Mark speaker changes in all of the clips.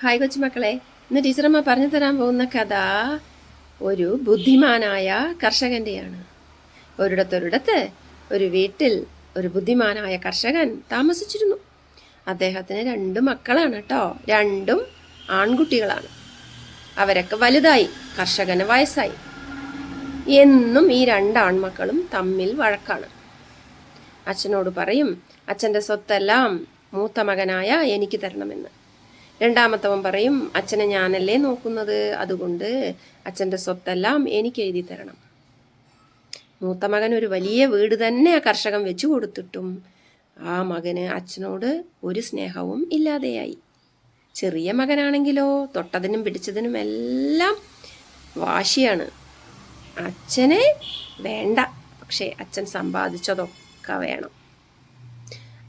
Speaker 1: Hi കൊച്ചുമക്കളെ ഇന്ന് ടീച്ചറമ്മ പറഞ്ഞു തരാൻ പോകുന്ന കഥ ഒരു ബുദ്ധിമാനായ കർഷകന്റെയാണ് ഒരിടത്തൊരിടത്ത് ഒരു വീട്ടിൽ ഒരു ബുദ്ധിമാനായ കർഷകൻ താമസിച്ചിരുന്നു. അദ്ദേഹത്തിന് രണ്ട് മക്കളാണ് കേട്ടോ രണ്ടും ആൺകുട്ടികളാണ്. അവരൊക്കെ വലുതായി കർഷകന് വയസ്സായി. എന്നും ഈ രണ്ട് ആൺമക്കളും തമ്മിൽ വഴക്കാണ്. അച്ഛനോട് പറയും അച്ഛന്റെ സ്വത്തെല്ലാം മൂത്ത മകനായ എനിക്ക് തരണമെന്ന്. രണ്ടാമത്തവൻ പറയും അച്ഛനെ ഞാനല്ലേ നോക്കുന്നത്? അതുകൊണ്ട് അച്ഛന്റെ സ്വത്തെല്ലാം എനിക്ക് എഴുതി തരണം. മൂത്ത മകൻ ഒരു വലിയ വീട് തന്നെ ആ കർഷകൻ വെച്ചു കൊടുത്തിട്ടും ആ മകന് അച്ഛനോട് ഒരു സ്നേഹവും ഇല്ലാതെയായി. ചെറിയ മകനാണെങ്കിലോ തൊട്ടതിനും പിടിച്ചതിനും എല്ലാം വാശിയാണ്. അച്ഛനെ വേണ്ട പക്ഷേ അച്ഛൻ സമ്പാദിച്ചതൊക്കെ വേണം.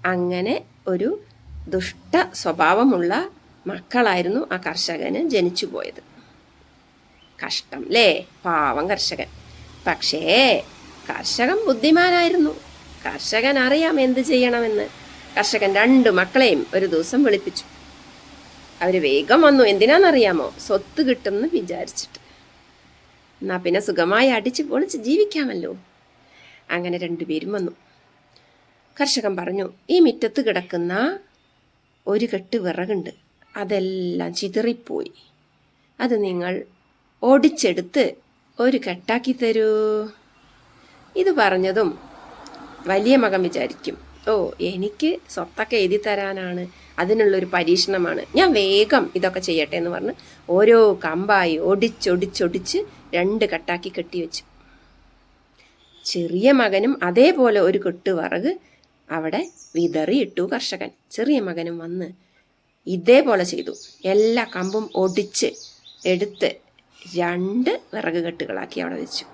Speaker 1: അങ്ങനെ ഒരു ദുഷ്ട സ്വഭാവമുള്ള മക്കളായിരുന്നു ആ കർഷകന് ജനിച്ചു പോയത്. കഷ്ടം ലേ പാവം കർഷകൻ. പക്ഷേ കർഷകൻ ബുദ്ധിമാനായിരുന്നു. കർഷകൻ അറിയാം എന്ത് ചെയ്യണമെന്ന്. കർഷകൻ രണ്ട് മക്കളെയും ഒരു ദിവസം വിളിപ്പിച്ചു. അവർ വേഗം വന്നു. എന്തിനാണെന്നറിയാമോ സ്വത്ത് കിട്ടുമെന്ന് വിചാരിച്ചിട്ട്. എന്നാ പിന്നെ സുഖമായി അടിച്ചു പൊളിച്ച് ജീവിക്കാമല്ലോ. അങ്ങനെ രണ്ടുപേരും വന്നു. കർഷകൻ പറഞ്ഞു ഈ മുറ്റത്ത് കിടക്കുന്ന ഒരു കെട്ട് വിറകുണ്ട്. അതെല്ലാം ചിതറിപ്പോയി. അത് നിങ്ങൾ ഓടിച്ചെടുത്ത് ഒരു കെട്ടാക്കി തരൂ. ഇത് പറഞ്ഞതും വലിയ മകൻ വിചാരിക്കും ഓ എനിക്ക് സ്വത്തൊക്കെ എഴുതി തരാനാണ് അതിനുള്ളൊരു പരീക്ഷണമാണ് ഞാൻ വേഗം ഇതൊക്കെ ചെയ്യട്ടെ എന്ന് പറഞ്ഞ് ഓരോ കമ്പായി ഒടിച്ചൊടിച്ചൊടിച്ച് രണ്ട് കെട്ടാക്കി കെട്ടിവെച്ചു ചെറിയ മകനും അതേപോലെ ഒരു കെട്ട് വിറക് അവിടെ വിതറിയിട്ടു കർഷകൻ. ചെറിയ മകനും വന്ന് ഇതേപോലെ ചെയ്തു. എല്ലാ കമ്പും ഒടിച്ച് എടുത്ത് രണ്ട് വിറക് കെട്ടുകളാക്കി അവിടെ വെച്ചു.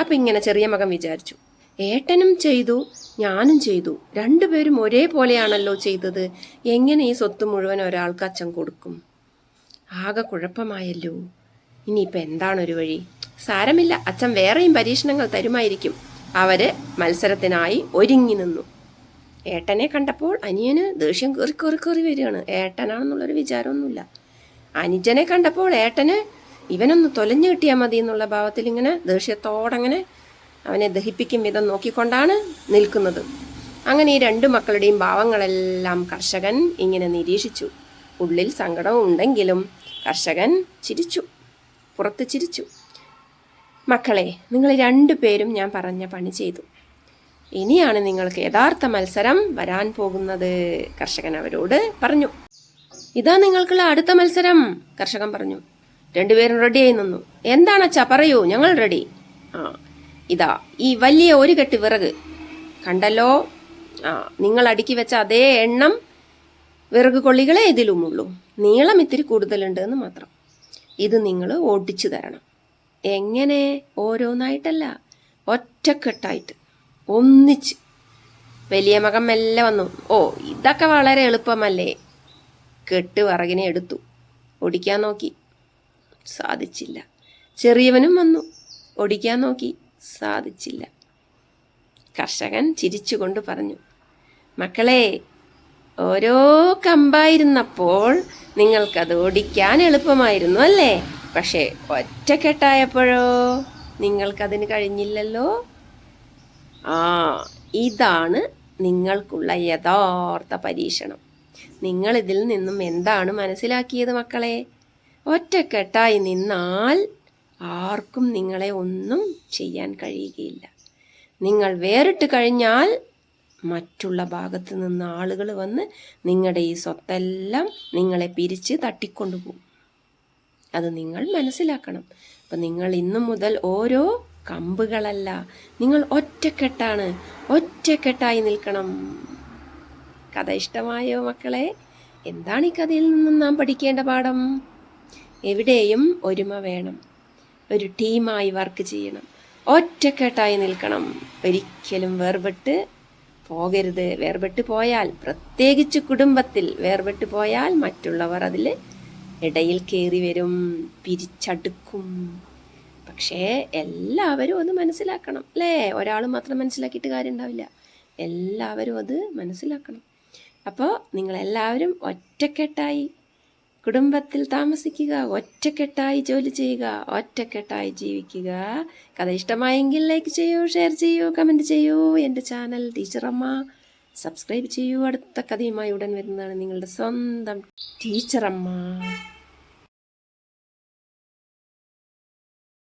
Speaker 1: അപ്പം ഇങ്ങനെ ചെറിയ മകൻ വിചാരിച്ചു ഏട്ടനും ചെയ്തു ഞാനും ചെയ്തു. രണ്ടുപേരും ഒരേപോലെയാണല്ലോ ചെയ്തത്. എങ്ങനെ ഈ സ്വത്ത് മുഴുവൻ ഒരാൾക്ക് അച്ഛൻ കൊടുക്കും? ആകെ കുഴപ്പമായല്ലോ. ഇനിയിപ്പോൾ എന്താണൊരു വഴി? സാരമില്ല. അച്ഛൻ വേറെയും പരീക്ഷണങ്ങൾ തരുമായിരിക്കും. അവർ മത്സരത്തിനായി ഒരുങ്ങി നിന്നു. ഏട്ടനെ കണ്ടപ്പോൾ അനിയന് ദേഷ്യം കയറി കയറി കയറി വരികയാണ്. ഏട്ടനാണെന്നുള്ളൊരു വിചാരമൊന്നുമില്ല. അനുജനെ കണ്ടപ്പോൾ ഏട്ടന് ഇവനൊന്ന് തൊലഞ്ഞു കിട്ടിയാൽ മതി എന്നുള്ള ഭാവത്തിൽ ഇങ്ങനെ ദേഷ്യത്തോടങ്ങനെ അവനെ ദഹിപ്പിക്കും വിധം നോക്കിക്കൊണ്ടാണ് നിൽക്കുന്നത്. അങ്ങനെ ഈ രണ്ടു മക്കളുടെയും ഭാവങ്ങളെല്ലാം കർഷകൻ ഇങ്ങനെ നിരീക്ഷിച്ചു. ഉള്ളിൽ സങ്കടം ഉണ്ടെങ്കിലും കർഷകൻ ചിരിച്ചു. പുറത്ത് ചിരിച്ചു. മക്കളെ നിങ്ങൾ രണ്ടു പേരും ഞാൻ പറഞ്ഞ പണി ചെയ്തു. ഇനിയാണ് നിങ്ങൾക്ക് യഥാർത്ഥ മത്സരം വരാൻ പോകുന്നത്. കർഷകൻ അവരോട് പറഞ്ഞു. ഇതാ നിങ്ങൾക്കുള്ള അടുത്ത മത്സരം കർഷകൻ പറഞ്ഞു. രണ്ടുപേരും റെഡിയായി നിന്നു. എന്താണ് അച്ഛാ? പറയൂ ഞങ്ങൾ റെഡി ആ ഇതാ ഈ വലിയ ഒരു കെട്ട് വിറക്. കണ്ടല്ലോ? ആ നിങ്ങൾ അടുക്കി വെച്ച അതേ എണ്ണം വിറക് കൊള്ളികളെ ഇതിലുമുള്ളൂ. നീളം ഇത്തിരി കൂടുതലുണ്ട് എന്ന് മാത്രം. ഇത് നിങ്ങൾ ഓടിച്ചു തരണം. എങ്ങനെ? ഓരോന്നായിട്ടല്ല. ഒറ്റക്കെട്ടായിട്ട്. ഒന്നിച്ച് വലിയ മകൻ മെല്ലെ വന്നു. ഓ ഇതൊക്കെ വളരെ എളുപ്പമല്ലേ? കെട്ട് വിറകിനെ എടുത്തു. ഓടിക്കാൻ നോക്കി. സാധിച്ചില്ല. ചെറിയവനും വന്നു. ഓടിക്കാൻ നോക്കി. സാധിച്ചില്ല. കർഷകൻ ചിരിച്ചുകൊണ്ട് പറഞ്ഞു. മക്കളെ ഓരോ കമ്പായിരുന്നപ്പോൾ നിങ്ങൾക്കത് ഓടിക്കാൻ എളുപ്പമായിരുന്നു അല്ലേ? പക്ഷേ ഒറ്റക്കെട്ടായപ്പോഴോ? നിങ്ങൾക്കതിന് കഴിഞ്ഞില്ലല്ലോ? ഇതാണ് നിങ്ങൾക്കുള്ള യഥാർത്ഥ പരീക്ഷണം. നിങ്ങൾ ഇതിൽ നിന്നും എന്താണ് മനസ്സിലാക്കിയത് മക്കളെ? ഒറ്റക്കെട്ടായി നിന്നാൽ ആർക്കും നിങ്ങളെ ഒന്നും ചെയ്യാൻ കഴിയുകയില്ല. നിങ്ങൾ വേറിട്ട് കഴിഞ്ഞാൽ മറ്റുള്ള ഭാഗത്ത് നിന്ന് ആളുകൾ വന്ന് നിങ്ങളുടെ ഈ സ്വത്തെല്ലാം നിങ്ങളെ പിരിച്ച് തട്ടിക്കൊണ്ടുപോകും. അത് നിങ്ങൾ മനസ്സിലാക്കണം. അപ്പം നിങ്ങൾ ഇന്നു മുതൽ ഓരോ കമ്പുകളല്ല. നിങ്ങൾ ഒറ്റക്കെട്ടാണ്. ഒറ്റക്കെട്ടായി നിൽക്കണം. കഥ ഇഷ്ടമായോ മക്കളെ? എന്താണ് ഈ കഥയിൽ നിന്നും നാം പഠിക്കേണ്ട പാഠം? എവിടെയും ഒരുമ വേണം. ഒരു ടീമായി വർക്ക് ചെയ്യണം. ഒറ്റക്കെട്ടായി നിൽക്കണം. ഒരിക്കലും വേർപെട്ട് പോകരുത്. വേർപെട്ട് പോയാൽ പ്രത്യേകിച്ച് കുടുംബത്തിൽ വേർപെട്ട് പോയാൽ മറ്റുള്ളവർ അതിൽ ഇടയിൽ കയറി വരും പിരിച്ചടുക്കും. പക്ഷേ എല്ലാവരും അത് മനസ്സിലാക്കണം അല്ലേ? ഒരാൾ മാത്രം മനസ്സിലാക്കിയിട്ട് കാര്യം ഉണ്ടാവില്ല എല്ലാവരും അത് മനസ്സിലാക്കണം. അപ്പോൾ നിങ്ങളെല്ലാവരും ഒറ്റക്കെട്ടായി കുടുംബത്തിൽ താമസിക്കുക ഒറ്റക്കെട്ടായി ജോലി ചെയ്യുക ഒറ്റക്കെട്ടായി ജീവിക്കുക. കഥ ഇഷ്ടമായെങ്കിൽ ലൈക്ക് ചെയ്യൂ ഷെയർ ചെയ്യൂ കമന്റ് ചെയ്യൂ. എന്റെ ചാനൽ ടീച്ചറമ്മ സബ്സ്ക്രൈബ് ചെയ്യൂ. അടുത്ത കഥയുമായി ഉടൻ വരുന്നതാണ് നിങ്ങളുടെ സ്വന്തം ടീച്ചറമ്മ.